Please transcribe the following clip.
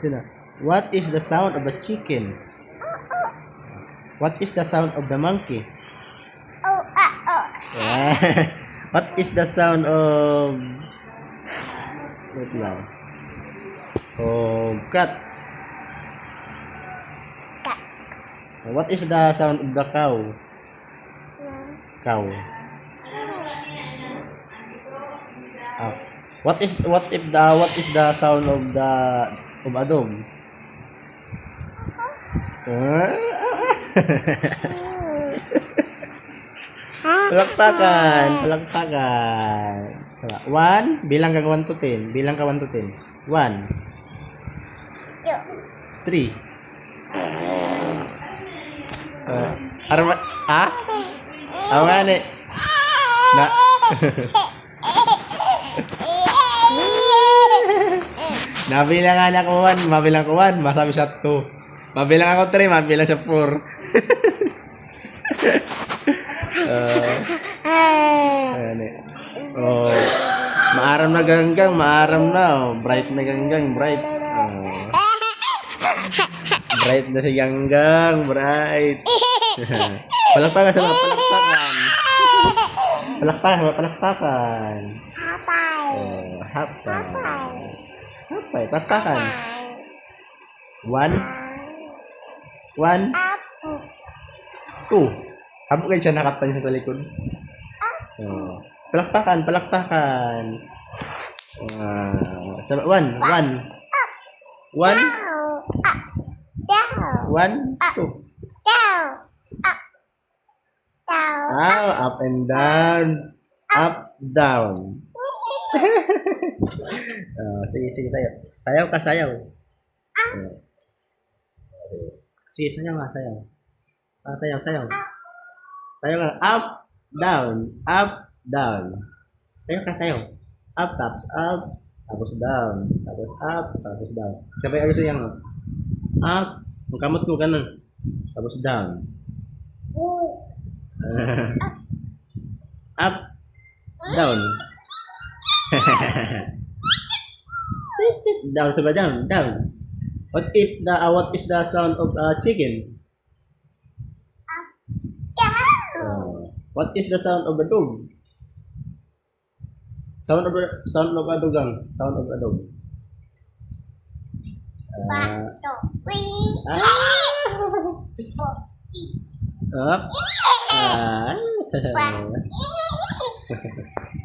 Sino? What is the sound of a chicken? What is the sound of the monkey? Oh, ah, oh. Yeah. What is the sound of Wait lang. Of cat. Cat. What is the sound of the cow? Cow. Ah, what is what if the what is the sound of the Ubadom. palaktakan, palaktakan. Tara, one, bilang ka 1 to 10. Bilang ka 1 to 10. 1. 3. Uh, arma, ha? Awa ni. Na. nabilang nga niya ko 1, mabilang ko 1, masabi siya 2. Mabilang ako 3, mabilang siya 4. uh, Ayan eh. Oh, maaram na ganggang, maaram na. Oh. Bright na ganggang, bright. Oh. bright na si ganggang, bright. palakpakan sa mga palakpakan. Palakpakan palakpakan. Hapay. Oh, hapay. Hapay. Hapay, palakpakan. One, one, two. Habang kayo siya nakatan siya sa likod. Oh. Palakpakan, palakpakan. Ah, sa one, one. One, one, two. Down. Up and down. Up, down. Ah, sige, sige tayo. Sayaw ka, sayaw. Ah. Sige, sayaw nga, sayaw. Ah, sayaw, sayaw. Sayaw nga, up, down, up, down. Sayaw ka, sayaw. Up, taps, up, tapos down, tapos up, tapos down. Sabay ayos yung up, ang kamot mo ganun. Tapos down. up, down. Down sa down, down. What if the uh, what is the sound of a chicken? Uh, what is the sound of a dog? Sound of a sound of a dogang. Sound of a dog. Uh, up. Ah.